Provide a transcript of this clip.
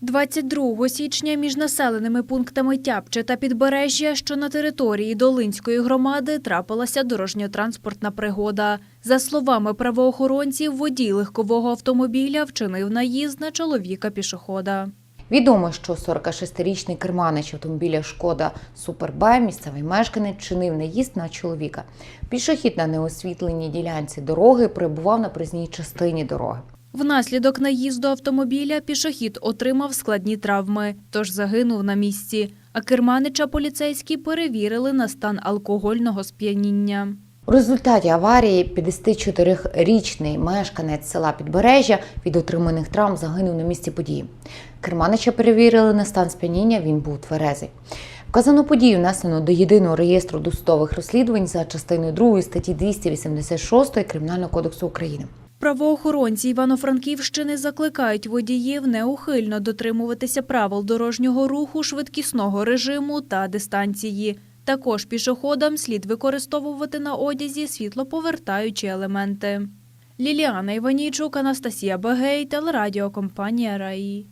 22 січня між населеними пунктами Тяпче та Підбережжя, що на території Долинської громади, трапилася дорожньо-транспортна пригода. За словами правоохоронців, водій легкового автомобіля вчинив наїзд на чоловіка-пішохода. Відомо, що 46-річний керманич автомобіля Шкода Супербай, місцевий мешканець, чинив наїзд на чоловіка. Пішохід на неосвітленій ділянці дороги перебував на призній частині дороги. Внаслідок наїзду автомобіля пішохід отримав складні травми, тож загинув на місці. А керманича поліцейські перевірили на стан алкогольного сп'яніння. У результаті аварії 54-річний мешканець села Підбережжя від отриманих травм загинув на місці події. Керманича перевірили на стан сп'яніння, він був тверезий. Вказану подію внесено до єдиного реєстру досудових розслідувань за частиною 2 статті 286 Кримінального кодексу України. Правоохоронці Івано-Франківщини закликають водіїв неухильно дотримуватися правил дорожнього руху, швидкісного режиму та дистанції. Також пішоходам слід використовувати на одязі світлоповертаючі елементи. Ліліана Іванічук, Анастасія Багей, телерадіокомпанія Раї.